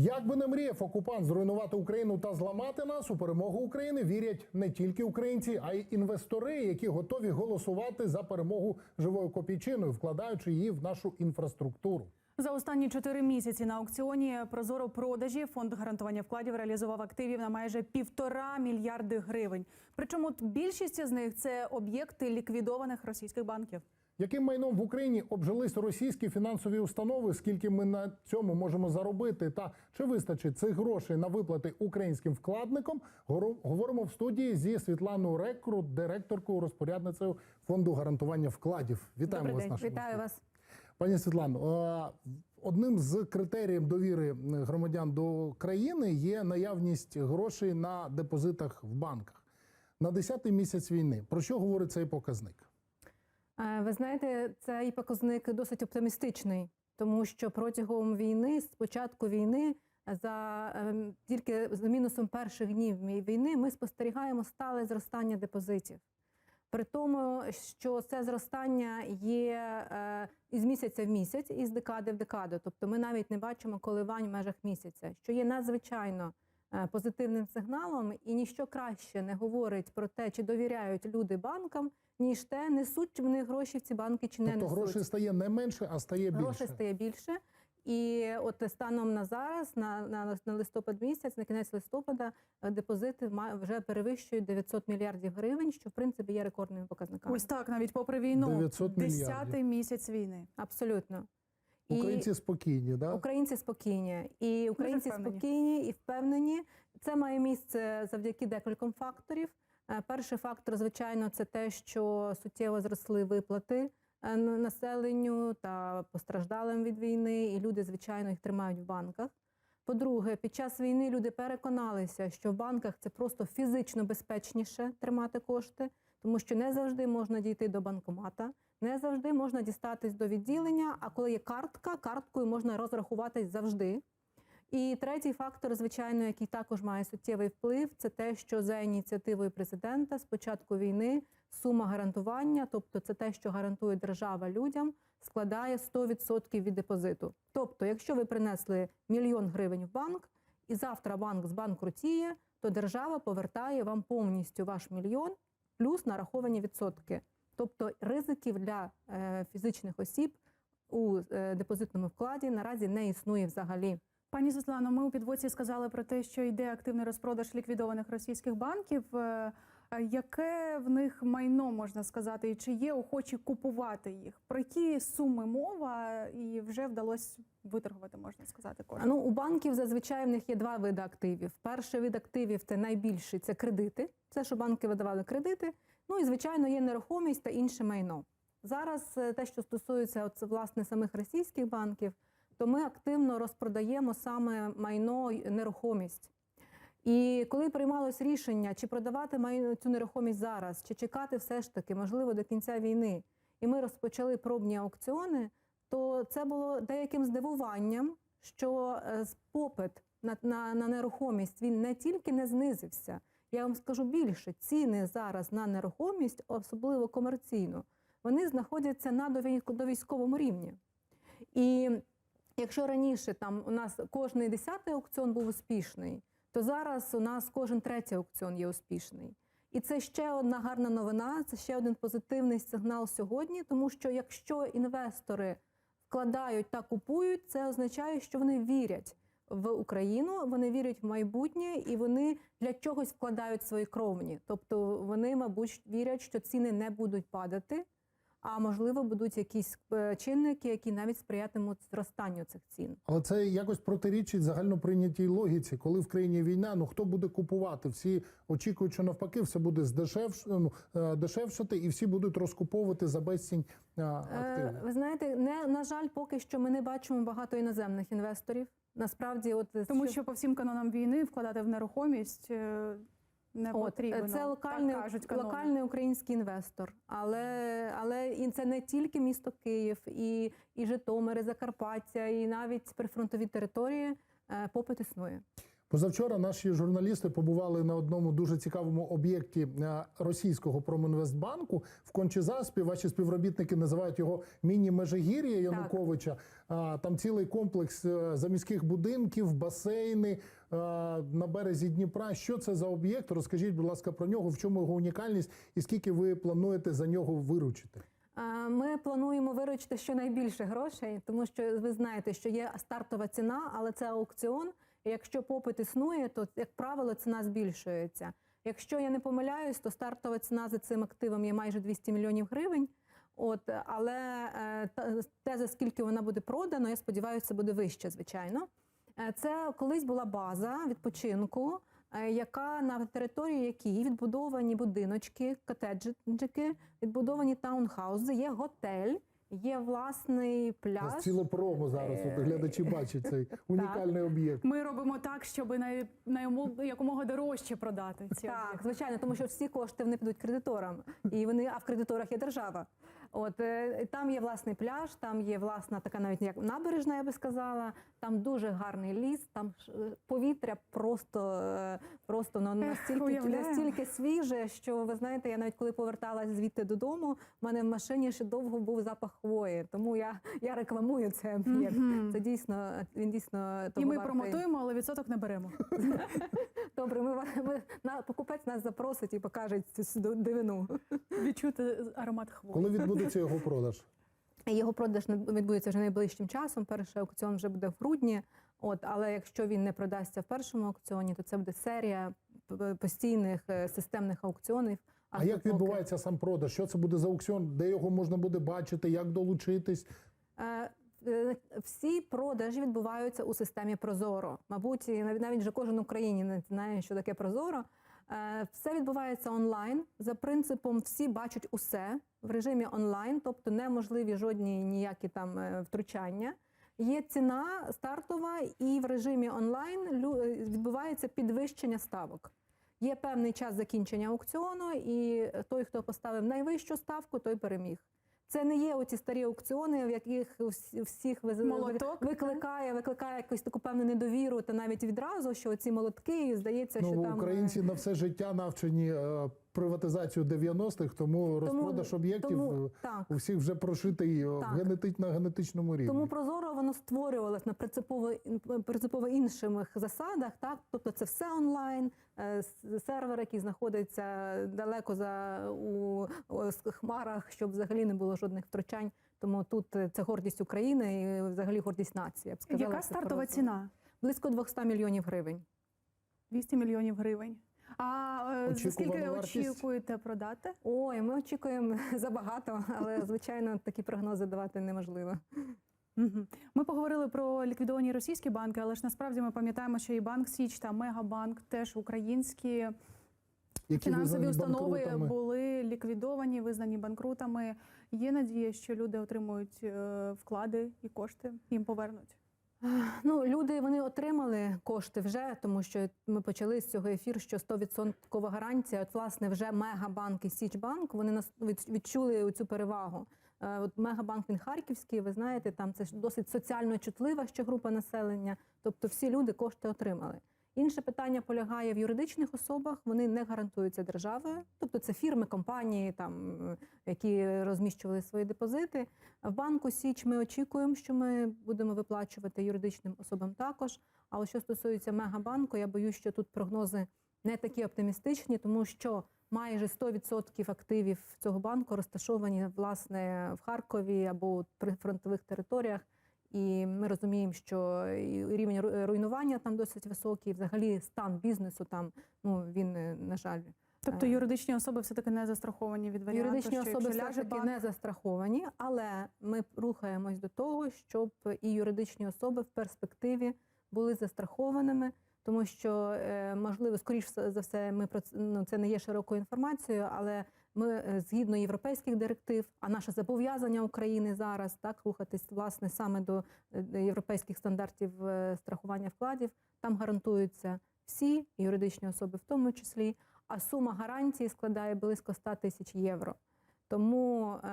Як би не мріяв окупант зруйнувати Україну та зламати нас у перемогу України, вірять не тільки українці, а й інвестори, які готові голосувати за перемогу живою копійчиною, вкладаючи її в нашу інфраструктуру. За останні чотири місяці на аукціоні Прозоро продажі фонд гарантування вкладів реалізував активів на майже півтора мільярди гривень. Причому більшість з них це об'єкти ліквідованих російських банків. Яким майном в Україні обжились російські фінансові установи? Скільки ми на цьому можемо заробити? Та чи вистачить цих грошей на виплати українським вкладникам? Говоримо в студії зі Світланою Рекрут, директоркою розпорядницею фонду гарантування вкладів. Вітаємо Добрий вас. день. Вітаю вас. Пані Світлано, одним з критеріїв довіри громадян до країни є наявність грошей на депозитах в банках на 10-й місяць війни. Про що говорить цей показник? Е, Ви знаєте, цей показник досить оптимістичний, тому що протягом війни, з початку війни, за ем, тільки за мінусом перших днів війни, ми спостерігаємо стале зростання депозитів. При тому, що це зростання є е, із місяця в місяць, із декади в декаду. Тобто ми навіть не бачимо коливань в межах місяця, що є надзвичайно позитивним сигналом, і ніщо краще не говорить про те, чи довіряють люди банкам, ніж те, несуть вони гроші в ці банки чи не Тобто несуть. грошей стає не менше, а стає більше. Грошей стає більше. І от станом на зараз, на, на, на листопад місяць, на кінець листопада, е, депозити ма- вже перевищують 900 мільярдів гривень, що в принципі є рекордними показниками. Ось так, навіть попри війну, 900 десятий мільярдів. місяць війни. Абсолютно. Українці спокійні, да? Українці спокійні, і українці спокійні і впевнені. Це має місце завдяки декільком факторів. Е, Перший фактор, звичайно, це те, що суттєво зросли виплати е, населенню та постраждалим від війни, і люди, звичайно, їх тримають в банках. По-друге, під час війни люди переконалися, що в банках це просто фізично безпечніше тримати кошти, тому що не завжди можна дійти до банкомата, не завжди можна дістатись до відділення. А коли є картка, карткою можна розрахуватись завжди. І третій фактор, звичайно, який також має суттєвий вплив, це те, що за ініціативою президента з початку війни сума гарантування, тобто це те, що гарантує держава людям, складає 100% від депозиту. Тобто, якщо ви принесли мільйон гривень в банк, і завтра банк збанкрутіє, то держава повертає вам повністю ваш мільйон плюс нараховані відсотки. Тобто ризиків для е, фізичних осіб у е, депозитному вкладі наразі не існує взагалі. Пані Світлано, ми у підводці сказали про те, що йде активний розпродаж ліквідованих російських банків. Е, Яке в них майно можна сказати, і чи є охочі купувати їх? Про які суми мова, і вже вдалося виторгувати, можна сказати, кошти? Ну, у банків зазвичай в них є два види активів. Перший вид активів це найбільший це кредити. Це що банки видавали кредити. Ну і звичайно є нерухомість та інше майно. Зараз е, те, що стосується от, власне самих російських банків, то ми активно розпродаємо саме майно нерухомість. І коли приймалось рішення, чи продавати майно цю нерухомість зараз, чи чекати все ж таки, можливо, до кінця війни, і ми розпочали пробні аукціони, то це було деяким здивуванням, що е, попит на, на, на нерухомість він не тільки не знизився. Я вам скажу більше, ціни зараз на нерухомість, особливо комерційну, вони знаходяться на довій- довійськовому рівні. І якщо раніше там у нас кожний десятий аукціон був успішний, то зараз у нас кожен третій аукціон є успішний. І це ще одна гарна новина, це ще один позитивний сигнал сьогодні, тому що якщо інвестори вкладають та купують, це означає, що вони вірять в Україну, вони вірять в майбутнє і вони для чогось вкладають свої кровні. Тобто вони, мабуть, вірять, що ціни не будуть падати, а можливо будуть якісь е, чинники, які навіть сприятимуть зростанню цих цін. Але це якось протирічить загальноприйнятій логіці, коли в країні війна, ну хто буде купувати? Всі очікують, що навпаки, все буде здешевш, ну, е, дешевшати, і всі будуть розкуповувати за безцінь е, Е. Ви знаєте, не на жаль, поки що ми не бачимо багато іноземних інвесторів. Насправді, от Тому що по всім канонам війни вкладати в нерухомість не От, потрібно. це локальний, так кажуть локальний український інвестор, але, але і це не тільки місто Київ, і, і Житомир, і Закарпаття, і навіть прифронтові території е, попит існує. Позавчора наші журналісти побували на одному дуже цікавому об'єкті е, російського Промінвестбанку в Кончезаспі. Ваші співробітники називають його міні-межигір'я Януковича. А, Там цілий комплекс е, заміських будинків, басейни е, на березі Дніпра. Що це за об'єкт? Розкажіть, будь ласка, про нього, в чому його унікальність і скільки ви плануєте за нього виручити? Ми плануємо виручити щонайбільше грошей, тому що ви знаєте, що є стартова ціна, але це аукціон. Якщо попит існує, то як правило ціна збільшується. Якщо я не помиляюсь, то стартова ціна за цим активом є майже 200 мільйонів гривень. От, але е, те, за скільки вона буде продано, я сподіваюся, це буде вище, звичайно. Е, Це колись була база відпочинку, е, яка на території якій відбудовані будиночки, котеджики, відбудовані таунхаузи, є готель, є власний У пляж. нас ціле промо зараз. От глядачі бачать цей унікальний об'єкт. Ми робимо так, щоб на, на йому якомога дорожче продати ці Так, об'єкти. звичайно, тому що всі кошти вони підуть кредиторам, і вони а в кредиторах є держава. От е, там є власний пляж, там є власна така навіть як набережна, я би сказала. Там дуже гарний ліс, там ж, е, повітря просто, е, просто ну, настільки, настільки свіже, що ви знаєте, я навіть коли поверталась звідти додому, в мене в машині ще довго був запах хвої. Тому я, я рекламую цей об'єкт. Мгм. Це дійсно він дійсно І ми вартий. промотуємо, але відсоток не беремо. Добре, ми, ва- ми на покупець нас запросить і покаже цю дивину. Відчути аромат хвої. Коли відбудеться його продаж? Його продаж відбудеться вже найближчим часом. Перший аукціон вже буде в грудні. От, але якщо він не продасться в першому аукціоні, то це буде серія постійних е, системних аукціонів. А аж як відбувається сам продаж? Що це буде за аукціон? Де його можна буде бачити? Як долучитись? Е, е, Всі продажі відбуваються у системі Прозоро. Мабуть, навіть навіть вже кожен українець знає, що таке Прозоро. Е, Все відбувається онлайн. За принципом всі бачать усе в режимі онлайн, тобто неможливі жодні ніякі там е, втручання. Є ціна стартова, і в режимі онлайн е, відбувається підвищення ставок. Є певний час закінчення аукціону, і той, хто поставив найвищу ставку, той переміг. Це не є оці старі аукціони, в яких всі- всіх Молоток, викликає, викликає якусь таку певну недовіру, та навіть відразу, що ці молотки, і здається, Ну, що там е, українці на все життя навчені е, приватизацію 90-х, тому розпродаж об'єктів тому, е, так. у всіх вже прошитий е, Так. генетич, на генетичному рівні. Тому прозоро воно створювалось на принципово принципово інших засадах. Так, тобто це все онлайн, е, сервер, який знаходиться далеко за у, у хмарах, щоб взагалі не було жодних втручань. Тому тут е, це гордість України і взагалі гордість нації. Я б сказала, Яка стартова ціна? Близько 200 мільйонів гривень. 200 мільйонів гривень. А е, за скільки вартість? очікуєте продати? Ой, ми очікуємо забагато, але звичайно такі прогнози давати неможливо. Ми поговорили про ліквідовані російські банки, але ж насправді ми пам'ятаємо, що і банк Січ та Мегабанк теж українські Які фінансові установи банкрутами. були ліквідовані, визнані банкрутами. Є надія, що люди отримують е, вклади і кошти їм повернуть. Ну, люди вони отримали кошти вже, тому що ми почали з цього ефіру, що 100% гарантія. От, власне, вже Мегабанк і Січбанк вони нас від- відчули цю перевагу. Е, От Мегабанк він харківський, ви знаєте, там це ж досить соціально чутлива ще група населення. Тобто всі люди кошти отримали. Інше питання полягає в юридичних особах. Вони не гарантуються державою, тобто це фірми, компанії, там які розміщували свої депозити. В банку Січ ми очікуємо, що ми будемо виплачувати юридичним особам також. А що стосується Мегабанку, я боюсь, що тут прогнози не такі оптимістичні, тому що майже 100% активів цього банку розташовані власне в Харкові або при фронтових територіях. І ми розуміємо, що і рівень руйнування там досить високий. Взагалі стан бізнесу там ну він е, на жаль Тобто Е. юридичні особи все таки не застраховані від варіанту, Юридичні що особи все ж таки банк, не застраховані, але ми рухаємось до того, щоб і юридичні особи в перспективі були застрахованими, тому що е, можливо, скоріш за все, ми про це ну це не є широкою інформацією, але ми е, згідно європейських директив, а наше зобов'язання України зараз так рухатись власне саме до е, європейських стандартів страхування вкладів. Там гарантуються всі юридичні особи, в тому числі. А сума гарантії складає близько 100 тисяч євро. Тому е,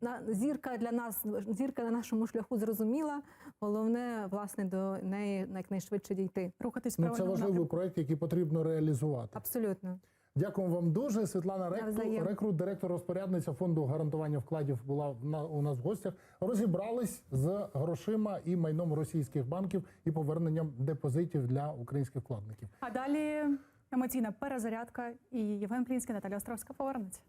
на, зірка для нас, зірка на нашому шляху зрозуміла. Головне, власне, до неї якнайшвидше дійти. Рухатись Ну, це важливий проект, який потрібно реалізувати. Абсолютно. Дякуємо вам дуже. Світлана Ректу, рекрут, директор розпорядниця фонду гарантування вкладів, була на- у нас в гостях. Розібрались з грошима і майном російських банків і поверненням депозитів для українських вкладників. А далі емоційна перезарядка і Євген Плінський, Наталя Островська повернеться.